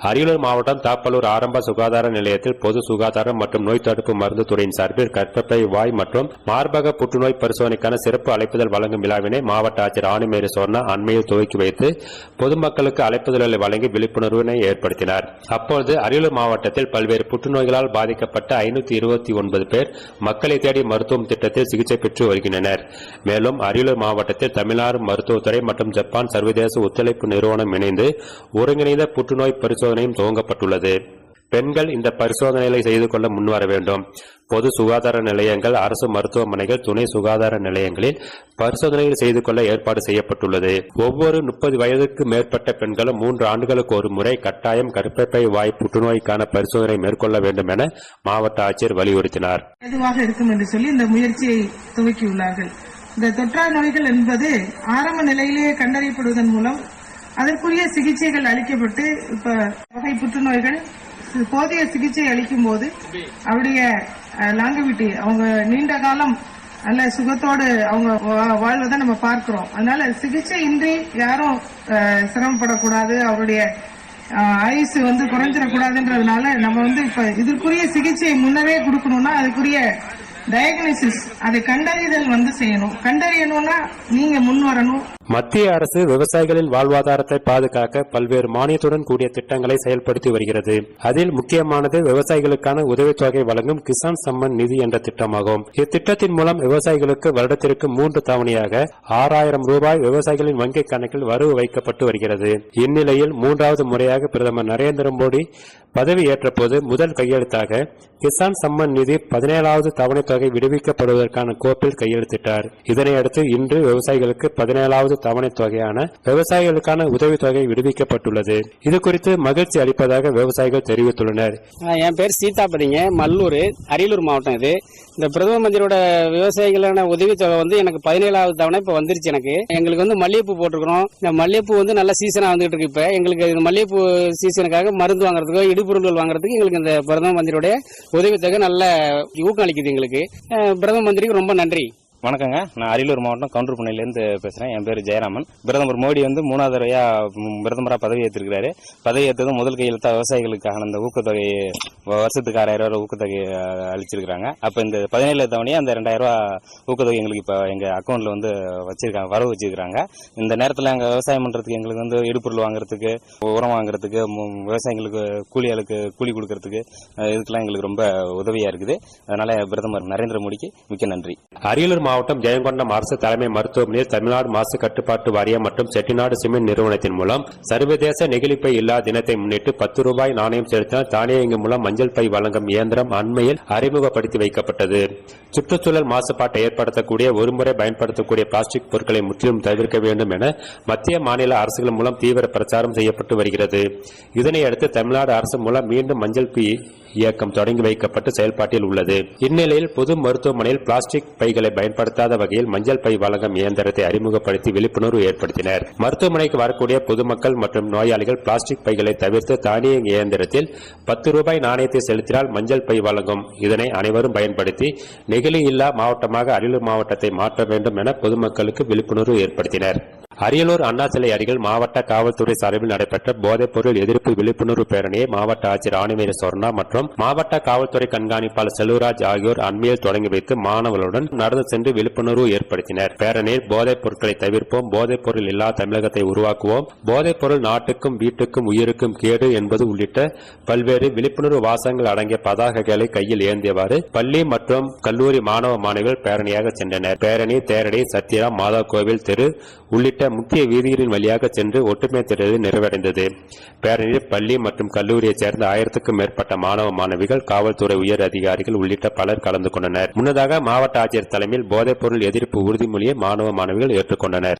அரியலூர் மாவட்டம் தாப்பலூர் ஆரம்ப சுகாதார நிலையத்தில் பொது சுகாதாரம் மற்றும் நோய் தடுப்பு மருந்து துறையின் சார்பில் கர்ப்பப்பை வாய் மற்றும் மார்பக புற்றுநோய் பரிசோதனைக்கான சிறப்பு அழைப்புதல் வழங்கும் விழாவினை மாவட்ட ஆட்சியர் ஆணிமேரி சோர்ணா அண்மையில் துவக்கி வைத்து பொதுமக்களுக்கு அழைப்புதல்களை வழங்கி விழிப்புணர்வினை ஏற்படுத்தினார். அப்போது அரியலூர் மாவட்டத்தில் பல்வேறு புற்றுநோய்களால் பாதிக்கப்பட்ட ஐநூத்தி இருபத்தி ஒன்பது பேர் மக்களை தேடி மருத்துவம் திட்டத்தில் சிகிச்சை பெற்று வருகின்றனர். மேலும் அரியலூர் மாவட்டத்தில் தமிழ்நாடு மருத்துவத்துறை மற்றும் ஜப்பான் சர்வதேச ஒத்துழைப்பு நிறுவனம் இணைந்து ஒருங்கிணைந்த புற்றுநோய் பரிசோதனை பரிசோதனையும் துவங்கப்பட்டுள்ளது. பெண்கள் இந்த பரிசோதனைகளை செய்து கொள்ள முன்வர வேண்டும். பொது சுகாதார நிலையங்கள் அரசு மருத்துவமனைகள் துணை சுகாதார நிலையங்களில் பரிசோதனைகள் செய்து கொள்ள ஏற்பாடு செய்யப்பட்டுள்ளது. ஒவ்வொரு முப்பது வயதுக்கு மேற்பட்ட பெண்களும் மூன்று ஆண்டுகளுக்கு ஒரு முறை கட்டாயம் கருப்பப்பை வாய் புற்றுநோய்க்கான பரிசோதனை மேற்கொள்ள வேண்டும் என மாவட்ட ஆட்சியர் வலியுறுத்தினார். இருக்கும் என்று சொல்லி இந்த முயற்சியை துவக்கியுள்ளார்கள். இந்த தொற்றா நோய்கள் என்பது ஆரம்ப நிலையிலேயே கண்டறியப்படுவதன் மூலம் அதற்குரிய சிகிச்சைகள் அளிக்கப்பட்டு இப்ப வகை புற்றுநோய்கள் போதிய சிகிச்சை அளிக்கும் போது அவருடைய லாங்கவிட்டி அவங்க நீண்ட காலம் நல்ல சுகத்தோடு அவங்க வா- வாழ்வதை நம்ம பார்க்கிறோம். அதனால சிகிச்சை இன்றி யாரும் சிரமப்படக்கூடாது. அவருடைய ஆயுசு வந்து குறைஞ்சிடக்கூடாதுன்றதுனால நம்ம வந்து இப்ப இதற்குரிய சிகிச்சை முன்னரே கொடுக்கணும்னா அதுக்குரிய டயக்னோசிஸ் அதை கண்டறிதல் வந்து செய்யணும். கண்டறியணும்னா நீங்க முன் வரணும். மத்திய அரசு விவசாயிகளின் வாழ்வாதாரத்தை பாதுகாக்க பல்வேறு மானியத்துடன் கூடிய திட்டங்களை செயல்படுத்தி வருகிறது. அதில் முக்கியமானது விவசாயிகளுக்கான உதவித்தொகை வழங்கும் கிசான் சம்மன் நிதி என்ற திட்டமாகும். இத்திட்டத்தின் மூலம் விவசாயிகளுக்கு வருடத்திற்கு மூன்று தவணையாக ஆறாயிரம் ரூபாய் விவசாயிகளின் வங்கிக் கணக்கில் வரவு வைக்கப்பட்டு வருகிறது. இந்நிலையில் மூன்றாவது முறையாக பிரதமர் நரேந்திர மோடி பதவி ஏற்றபோது முதல் கையெழுத்தாக கிசான் சம்மன் நிதி பதினேழாவது தவணைத் தொகை விடுவிக்கப்படுவதற்கான கோப்பில் கையெழுத்திட்டார். இதனையடுத்து இன்று விவசாயிகளுக்கு பதினேழாவது தவணைத் தொகையான விவசாயிகளுக்கான உதவித்தொகை விடுவிக்கப்பட்டுள்ளது. இது குறித்து மகிழ்ச்சி அளிப்பதாக விவசாயிகள் தெரிவித்துள்ளனர். என் பேர் சீதாபதிங்க மல்லூர் அரியலூர் மாவட்டம் இது. இந்த பிரதம மந்திரியோட விவசாயிகளான உதவித்தொகை வந்து எனக்கு பதினேழாவது தவணை இப்போ வந்துருச்சு எனக்கு. எங்களுக்கு வந்து மல்லிகைப்பூ போட்டிருக்கிறோம். இந்த மல்லிகைப்பூ வந்து நல்ல சீசனாக வந்துகிட்டு இருக்கு இப்போ. எங்களுக்கு இந்த மல்லிகைப்பூ சீசனுக்காக மருந்து வாங்குறதுக்கோ இடுபொருட்கள் வாங்குறதுக்கு எங்களுக்கு இந்த பிரதம மந்திரியோட உதவித்தொகை நல்ல ஊக்கம் அளிக்குது எங்களுக்கு. பிரதம மந்திரிக்கு ரொம்ப நன்றி. வணக்கங்க. நான் அரியலூர் மாவட்டம் கவுண்டர்புனையிலேருந்து பேசுகிறேன் என் பேர் ஜெயராமன். பிரதமர் மோடி வந்து மூணாவது தடவையா பிரதமராக பதவி ஏற்றிருக்கிறாரு பதவி ஏற்றதும் முதல் கையெழுத்தா விவசாயிகளுக்கான அந்த ஊக்கத்தொகை வருஷத்துக்கு ஆறாயிரம் ரூபா ஊக்கத்தொகை அளிச்சிருக்கிறாங்க. அப்போ இந்த பதினேழு தவணையாக அந்த ரெண்டாயிரம் ரூபா ஊக்கத்தொகை எங்களுக்கு இப்போ எங்கள் அக்கௌண்ட்டில் வந்து வச்சிருக்காங்க வரவு வச்சிருக்கிறாங்க. இந்த நேரத்தில் அங்கே விவசாயம் பண்ணுறதுக்கு எங்களுக்கு வந்து இடுபொருள் வாங்குறதுக்கு உரம் வாங்குறதுக்கு மு- விவசாயிகளுக்கு கூலியாளுக்கு கூலி கொடுக்கறதுக்கு இதுக்கெல்லாம் எங்களுக்கு ரொம்ப உதவியாக இருக்குது. அதனால பிரதமர் நரேந்திர மோடிக்கு மிக்க நன்றி. அரியலூர் மாவட்டம் ஜெயங்கொண்டம் அரசு தலைமை மருத்துவமனையில் தமிழ்நாடு மாசு கட்டுப்பாட்டு வாரியம் மற்றும் செட்டிநாடு சிமெண்ட் நிறுவனத்தின் மூலம் சர்வதேச நெகிழிப்பை இல்லா தினத்தை முன்னிட்டு பத்து ரூபாய் நாணயம் செலுத்தினால் தானியங்கி மூலம் மஞ்சள் பை வழங்கும் இயந்திரம் அண்மையில் அறிமுகப்படுத்தி வைக்கப்பட்டது. சுற்றுச்சூழல் மாசுபாட்டை ஏற்படுத்தக்கூடிய ஒருமுறை பயன்படுத்தக்கூடிய பிளாஸ்டிக் பொருட்களை முற்றிலும் தவிர்க்க வேண்டும் என மத்திய மாநில அரசுகள் மூலம் தீவிர பிரச்சாரம் செய்யப்பட்டு வருகிறது. இதனையடுத்து தமிழ்நாடு அரசு மூலம் மீண்டும் மஞ்சள் பி இயக்கம் தொடங்கி வைக்கப்பட்டு செயல்பாட்டில் உள்ளது. இந்நிலையில் பொது மருத்துவமனையில் பிளாஸ்டிக் பைகளை பயன்படுத்தாத வகையில் மஞ்சள் பை வழங்கும் இயந்திரத்தை அறிமுகப்படுத்தி விழிப்புணர்வு ஏற்படுத்தினர். மருத்துவமனைக்கு வரக்கூடிய பொதுமக்கள் மற்றும் நோயாளிகள் பிளாஸ்டிக் பைகளை தவிர்த்து தானியங்கி இயந்திரத்தில் பத்து ரூபாய் நாணயத்தை செலுத்தினால் மஞ்சள் பை வழங்கும். இதனை அனைவரும் பயன்படுத்தி நெகிழி இல்லா மாவட்டமாக அரியலூர் மாவட்டத்தை மாற்ற வேண்டும் என பொதுமக்களுக்கு விழிப்புணர்வு ஏற்படுத்தினர். அரியலூர் அண்ணா சிலை அருகில் மாவட்ட காவல்துறை சார்பில் நடைபெற்ற போதைப்பொருள் எதிர்ப்பு விழிப்புணர்வு பேரணியை மாவட்ட ஆட்சியர் ஆணிமேரி சொர்ணா மற்றும் மாவட்ட காவல்துறை கண்காணிப்பாளர் செல்வராஜ் ஆகியோர் அண்மையில் தொடங்கி வைத்து மாணவர்களுடன் நடந்து சென்று விழிப்புணர்வு ஏற்படுத்தினர். பேரணியில் போதைப் பொருட்களை தவிர்ப்போம் போதைப் பொருள் இல்லா தமிழகத்தை உருவாக்குவோம் போதைப் பொருள் நாட்டுக்கும் வீட்டுக்கும் உயிருக்கும் கேடு என்பது உள்ளிட்ட பல்வேறு விழிப்புணர்வு வாசகங்கள் அடங்கிய பதாகைகளை கையில் ஏந்தியவாறு பள்ளி மற்றும் கல்லூரி மாணவ மாணவிகள் பேரணியாக சென்றனர். பேரணி தேரடி சத்யராம் மாதா கோவில் தெரு உள்ளிட்ட முக்கிய வீதிகளின் வழியாக சென்று ஒற்றுமை திரள் நிறைவடைந்தது. பேரணியில் பள்ளி மற்றும் கல்லூரியைச் சேர்ந்த ஆயிரத்துக்கும் மேற்பட்ட மாணவ மாணவிகள் காவல்துறை உயர் அதிகாரிகள் உள்ளிட்ட பலர் கலந்து கொண்டனர். முன்னதாக மாவட்ட ஆட்சியர் தலைமையில் போதைப்பொருள் எதிர்ப்பு உறுதிமொழியை மாணவ மாணவிகள் ஏற்றுக்கொண்டனர்.